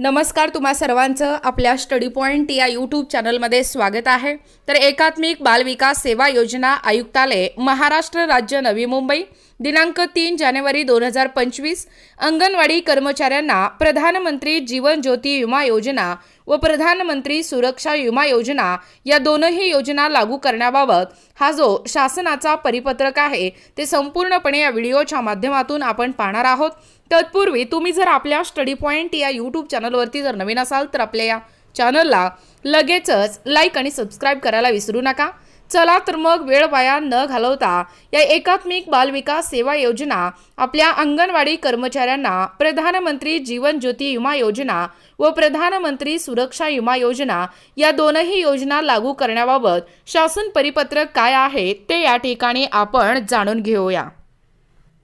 नमस्कार तुम्हा सर्वांचं आपल्या स्टडी पॉईंट या यूट्यूब चॅनलमध्ये स्वागत आहे. तर एकात्मिक बालविकास सेवा योजना आयुक्तालय महाराष्ट्र राज्य नवी मुंबई दिनांक तीन जानेवारी दोन हजार पंचवीस अंगणवाडी कर्मचाऱ्यांना प्रधानमंत्री जीवन ज्योती विमा योजना व प्रधानमंत्री सुरक्षा विमा योजना या दोनही योजना लागू करण्याबाबत हा जो शासनाचा परिपत्रक आहे ते संपूर्णपणे या व्हिडिओच्या माध्यमातून आपण पाहणार आहोत. तत्पूर्वी तुम्ही जर आपल्या स्टडी पॉईंट या यूट्यूब चॅनलवरती जर नवीन असाल तर आपल्या या चॅनलला लगेचच लाईक आणि सबस्क्राईब करायला विसरू नका. चला तर मग वेळ वाया न घालवता या एकात्मिक बालविकास सेवा योजना आपल्या अंगणवाडी कर्मचाऱ्यांना प्रधानमंत्री जीवन ज्योती विमा योजना व प्रधानमंत्री सुरक्षा विमा योजना या दोनही योजना लागू करण्याबाबत शासन परिपत्रक काय आहे ते या ठिकाणी आपण जाणून घेऊया.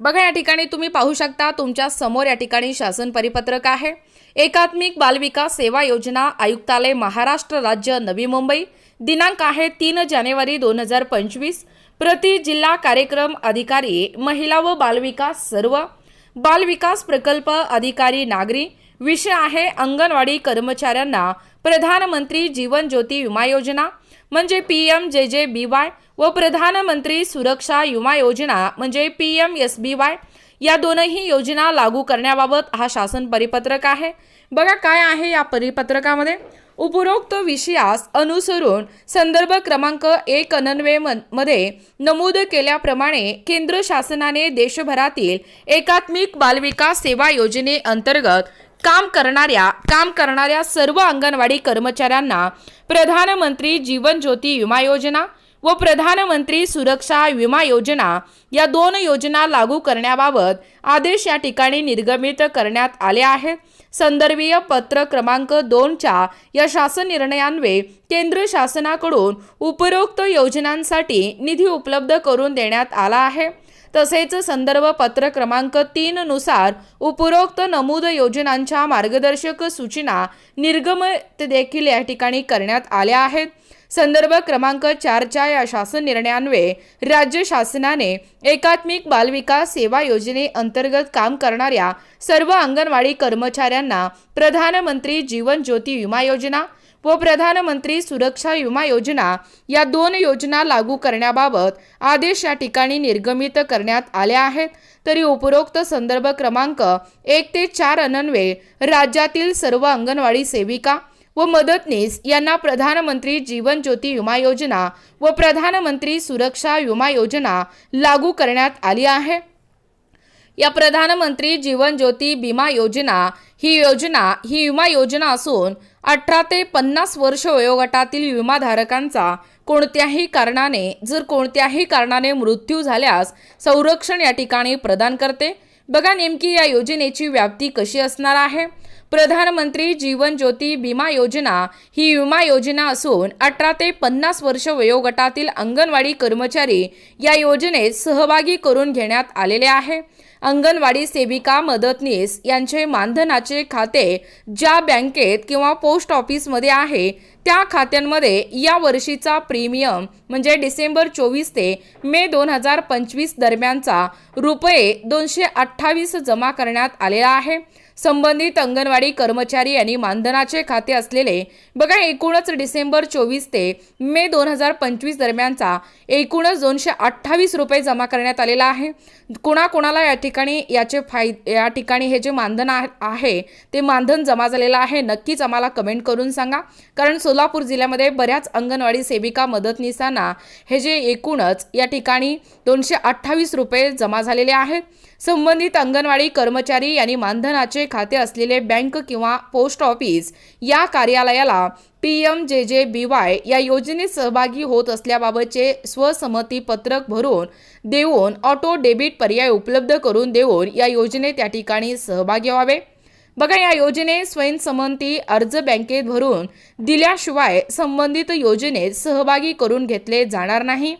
बघा या ठिकाणी तुम्ही पाहू शकता तुमच्यासमोर या ठिकाणी शासन परिपत्रक आहे. एकात्मिक बालविकास सेवा योजना आयुक्तालय महाराष्ट्र राज्य नवी मुंबई. दिनांक आहे तीन जानेवारी दोन हजार पंचवीस. प्रति जिल्हा कार्यक्रम अधिकारी महिला व बालविकास सर्व. बालविकास प्रकल्प अधिकारी नागरी. विषय आहे अंगणवाडी कर्मचाऱ्यांना प्रधानमंत्री जीवन ज्योती विमा योजना. म्हणजे P M J J B Y व प्रधानमंत्री सुरक्षा विमा योजना म्हणजे P M S B Y या दोनही योजना लागू करण्याबाबत हा शासन परिपत्रक आहे. बघा काय आहे या परिपत्रकामध्ये. उपरोक्त विषयास अनुसरून संदर्भ क्रमांक एक अनन्वे मध्ये नमूद केल्याप्रमाणे केंद्र शासनाने देशभरातील एकात्मिक बालविकास सेवा योजनेअंतर्गत काम करणाऱ्या काम करणाऱ्या सर्व अंगणवाडी कर्मचाऱ्यांना प्रधानमंत्री जीवन ज्योती विमा योजना व प्रधानमंत्री सुरक्षा विमा योजना या दोन योजना लागू करण्याबाबत आदेश या ठिकाणी निर्गमित करण्यात आले आहेत संदर्भीय पत्र क्रमांक दोनच्या या शासन निर्णयान्वये केंद्र शासनाकडून उपरोक्त योजनांसाठी निधी उपलब्ध करून देण्यात आला आहे. तसेच संदर्भ पत्र क्रमांक तीन नुसार उपरोक्त नमूद योजनांच्या मार्गदर्शक सूचना निर्गमित देखील या ठिकाणी करण्यात आल्या आहेत. संदर्भ क्रमांक चारच्या या शासन निर्णयान्वये राज्य शासनाने एकात्मिक बालविकास सेवा योजनेअंतर्गत काम करणाऱ्या सर्व अंगणवाडी कर्मचाऱ्यांना प्रधानमंत्री जीवन ज्योती विमा योजना व प्रधानमंत्री सुरक्षा विमा योजना या दोन योजना लागू करण्याबाबत आदेश या ठिकाणी निर्गमित करण्यात आले आहेत. तरी उपरोक्त संदर्भ क्रमांक एक ते चार अनन्वे राज्यातील सर्व अंगणवाडी सेविका व मदतनीस यांना प्रधानमंत्री जीवन ज्योती विमा योजना व प्रधानमंत्री सुरक्षा विमा योजना लागू करण्यात आली आहे. या प्रधानमंत्री जीवन ज्योती विमा योजना ही योजना ही विमा योजना असून अठरा ते पन्नास वर्ष वयोगटातील विमाधारकांचा कोणत्याही कारणाने जर कोणत्याही कारणाने मृत्यू झाल्यास संरक्षण या ठिकाणी प्रदान करते. बघा नेमकी या योजनेची व्याप्ती कशी असणार आहे? प्रधानमंत्री जीवन ज्योती विमा योजना ही विमा योजना असून अठरा ते पन्नास वर्ष वयोगटातील अंगणवाडी कर्मचारी या योजनेत सहभागी करून घेण्यात आलेले आहे. अंगणवाडी सेविका मदतनीस यांचे मानधनाचे खाते ज्या बँकेत किंवा पोस्ट ऑफिसमध्ये आहे त्या खात्यांमध्ये या वर्षीचा प्रीमियम म्हणजे डिसेंबर चोवीस ते मे दोन हजार पंचवीस दरम्यानचा रुपये दोनशे अठ्ठावीस जमा करण्यात आलेला आहे. संबंधित अंगणवाडी कर्मचारी यांनी मानधनाचे खाते असलेले बघा एकूणच डिसेंबर चोवीस ते मे दोन हजार पंचवीस दरम्यानचा एकूणच दोनशे अठ्ठावीस रुपये जमा करण्यात आलेला आहे. कुणाकुणाला या ठिकाणी याचे फाय या ठिकाणी हे जे मानधन आहे- आहे ते मानधन जमा झालेलं आहे नक्कीच आम्हाला कमेंट करून सांगा. कारण सोलापूर जिल्ह्यामध्ये बऱ्याच अंगणवाडी सेविका मदतनीसांना हे जे एकूणच या ठिकाणी दोनशे अठ्ठावीस रुपये जमा झालेले आहेत संबंधित अंगणवाडी कर्मचारी यांनी मानधनाचे खाते असलेले बँक किंवा पोस्ट ऑफिस या कार्यालयाला P M J J B Y या योजनेत सहभागी होत असल्याबाबतचे स्वसंमती पत्रक भरून देऊन ऑटो डेबिट पर्याय उपलब्ध करून देऊन या योजनेत या ठिकाणी सहभागी व्हावे. बघा या योजनेत स्वयंसंमती अर्ज बँकेत भरून दिल्याशिवाय संबंधित योजनेत सहभागी करून घेतले जाणार नाही.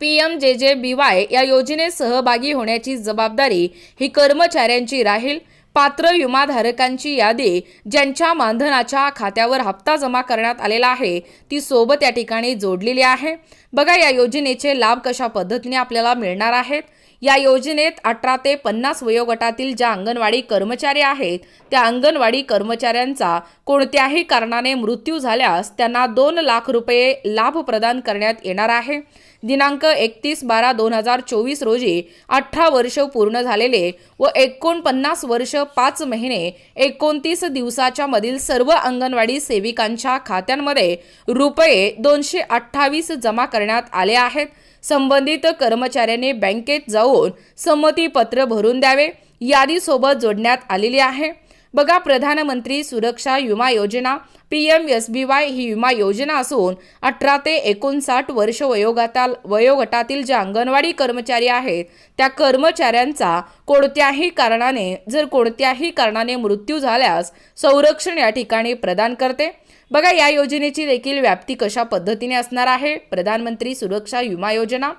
P M J J B Y या योजनेत सहभागी होण्याची जबाबदारी ही कर्मचाऱ्यांची राहील. पात्र विमाधारकांची यादी ज्यांच्या मानधनाच्या खात्यावर हप्ता जमा करण्यात आलेला आहे ती सोबत या ठिकाणी जोडलेली आहे. बघा या योजनेचे लाभ कशा पद्धतीने आपल्याला मिळणार आहेत? या योजनेत अठरा ते पन्नास वयोगटातील ज्या अंगणवाडी कर्मचारी आहेत त्या अंगणवाडी कर्मचाऱ्यांचा कोणत्याही कारणाने मृत्यू झाल्यास त्यांना दोन लाख रुपये लाभ प्रदान करण्यात येणार आहे. दिनांक एकतीस बारा दोन हजार चोवीस रोजी अठरा वर्ष पूर्ण झालेले व एकोणपन्नास वर्ष पाच महिने एकोणतीस दिवसाच्या मधील सर्व अंगणवाडी सेविकांच्या खात्यांमध्ये रुपये दोनशे अठ्ठावीस जमा करण्यात आले आहेत. संबंधित कर्मचाऱ्याने बँकेत जाऊन संमतीपत्र भरून द्यावे. यादीसोबत जोडण्यात आलेली आहे. बघा प्रधानमंत्री सुरक्षा विमा योजना P M S B Y ही विमा योजना असून अठरा ते एकोणसाठ वर्ष वयोगटाल वयोगटातील ज्या अंगणवाडी कर्मचारी आहेत त्या कर्मचाऱ्यांचा कोणत्याही कारणाने जर कोणत्याही कारणाने मृत्यू झाल्यास संरक्षण या ठिकाणी प्रदान करते. बघा या योजनेची देखील व्याप्ती कशा पद्धतीने असणार आहे? प्रधानमंत्री सुरक्षा विमा योजना.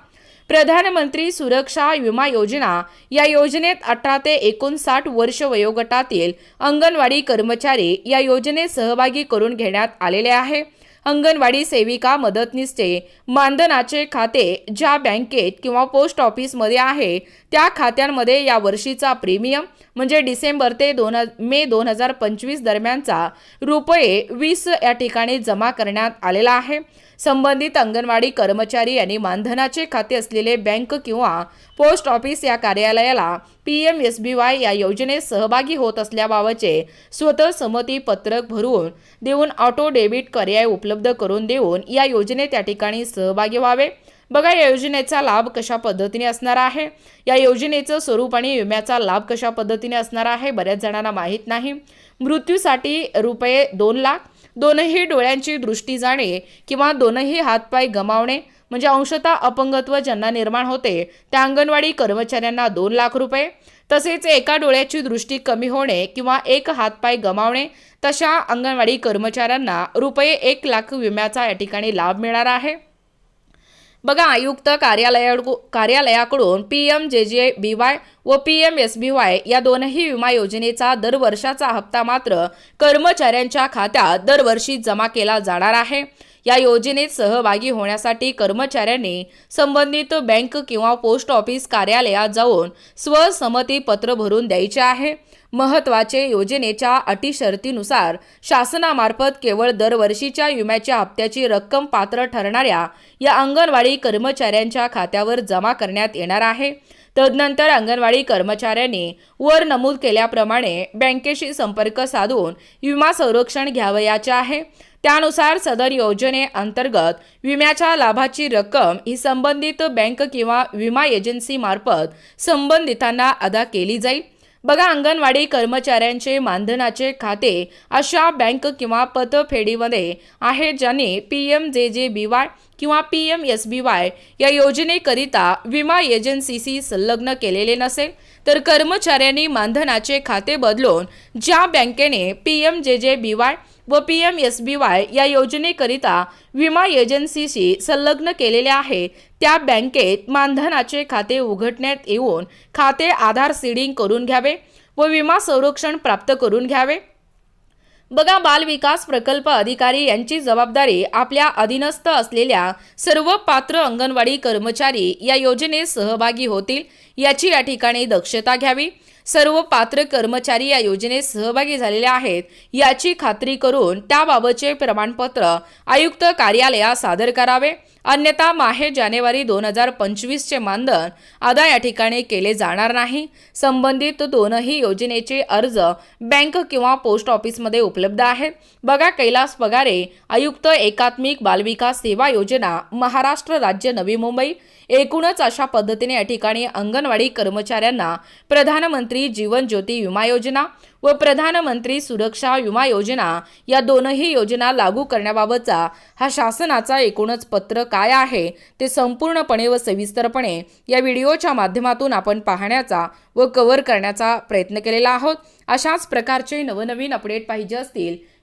प्रधानमंत्री सुरक्षा विमा योजना या योजनेत अठरा ते एकोणसाठ वर्ष वयोगटातील अंगणवाडी कर्मचारी या योजनेत सहभागी करून घेण्यात आलेले आहे. अंगणवाडी सेविका मदतनीसचे मानधनाचे खाते ज्या बँकेत किंवा पोस्ट ऑफिसमध्ये आहे त्या खात्यांमध्ये या वर्षीचा प्रीमियम म्हणजे डिसेंबर ते दोन मे दोन हजार पंचवीस दरम्यानचा रुपये वीस या ठिकाणी जमा करण्यात आलेला आहे. संबंधित अंगणवाडी कर्मचारी यांनी मानधनाचे खाते असलेले बँक किंवा पोस्ट ऑफिस या कार्यालयाला P M S B Y या योजनेत सहभागी होत असल्याबाबतचे स्वतः संमती पत्रक भरून देऊन ऑटो डेबिट पर्याय उपलब्ध करून देऊन या योजनेत त्या ठिकाणी सहभागी व्हावे. बघा या योजनेचा लाभ कशा पद्धतीने असणार आहे? या योजनेचं स्वरूप आणि विम्याचा लाभ कशा पद्धतीने असणार आहे? बऱ्याच जणांना माहीत नाही. मृत्यूसाठी रुपये दोन लाख दोनही डोळ्यांची दृष्टी जाणे किंवा दोनही हातपाय गमावणे म्हणजे अंशतः अपंगत्व ज्यांना निर्माण होते त्या अंगणवाडी कर्मचाऱ्यांना दोन लाख रुपये. तसेच एका डोळ्याची दृष्टी कमी होणे किंवा एक हातपाय गमावणे तशा अंगणवाडी कर्मचाऱ्यांना रुपये एक लाख विम्याचा या ठिकाणी लाभ मिळणार आहे. बघा आयुक्त कार्यालया कार्यालयाकडून P M J J B Y व P M S B Y या दोनही विमा योजनेचा दरवर्षाचा हप्ता मात्र कर्मचाऱ्यांच्या खात्यात दरवर्षी जमा केला जाणार आहे. या योजनेत सहभागी होण्यासाठी कर्मचाऱ्यांनी संबंधित बँक किंवा पोस्ट ऑफिस कार्यालयात जाऊन स्वसंमती पत्र भरून द्यायचे आहे. महत्त्वाचे योजनेच्या अटी शर्तीनुसार शासनामार्फत केवळ दरवर्षीच्या विम्याच्या हप्त्याची रक्कम पात्र ठरणाऱ्या या अंगणवाडी कर्मचाऱ्यांच्या खात्यावर जमा करण्यात येणार आहे. तदनंतर अंगणवाडी कर्मचाऱ्यांनी वर नमूद केल्याप्रमाणे बँकेशी संपर्क साधून विमा संरक्षण घ्यावयाचे आहे. त्यानुसार सदर योजनेअंतर्गत विम्याच्या लाभाची रक्कम ही संबंधित बँक किंवा विमा एजन्सीमार्फत संबंधितांना अदा केली जाईल. बघा अंगणवाडी कर्मचाऱ्यांचे मानधनाचे खाते अशा बँक किंवा पतफेडीमध्ये आहेत ज्यांनी P M J J B Y किंवा P M S B Y या योजनेकरिता विमा एजन्सीशी संलग्न केलेले नसेल तर कर्मचाऱ्यांनी मानधनाचे खाते बदलून ज्या बँकेने P M J J B Y व P M S B Y या योजनेकरिता विमा एजन्सीशी संलग्न केलेले आहे. त्या बँकेत मानधनाचे खाते उघडण्यात येऊन खाते आधार सीडिंग करून घ्यावे व विमा संरक्षण प्राप्त करून घ्यावे. बघा बालविकास प्रकल्प अधिकारी यांची जबाबदारी आपल्या अधीनस्थ असलेल्या सर्व पात्र अंगणवाडी कर्मचारी या योजनेत सहभागी होतील. याची या ठिकाणी दक्षता घ्यावी. सर्व पात्र कर्मचारी या योजनेत सहभागी झालेले आहेत. याची खात्री करून त्याबाबतचे प्रमाणपत्र आयुक्त कार्यालयात सादर करावे. अन्यथा माहे जानेवारी दोन हजार पंचवीसचे मानधन अदा या ठिकाणी केले जाणार नाही. संबंधित दोनही योजनेचे अर्ज बँक किंवा पोस्ट ऑफिसमध्ये उपलब्ध आहेत. बघा कैलास पगारे आयुक्त एकात्मिक बालविकास सेवा योजना महाराष्ट्र राज्य नवी मुंबई. एकूणच अशा पद्धतीने या ठिकाणी अंगणवाडी कर्मचाऱ्यांना प्रधानमंत्री जीवन ज्योती विमा योजना व प्रधानमंत्री सुरक्षा विमा योजना या दोनही योजना लागू करण्याबाबतचा हा शासनाचा एकूणच पत्र काय आहे ते संपूर्णपणे व सविस्तरपणे या व्हिडिओच्या माध्यमातून आपण पाहण्याचा व कव्हर करण्याचा प्रयत्न केलेला आहोत. अशाच प्रकारचे नवनवीन अपडेट पाहिजे असतील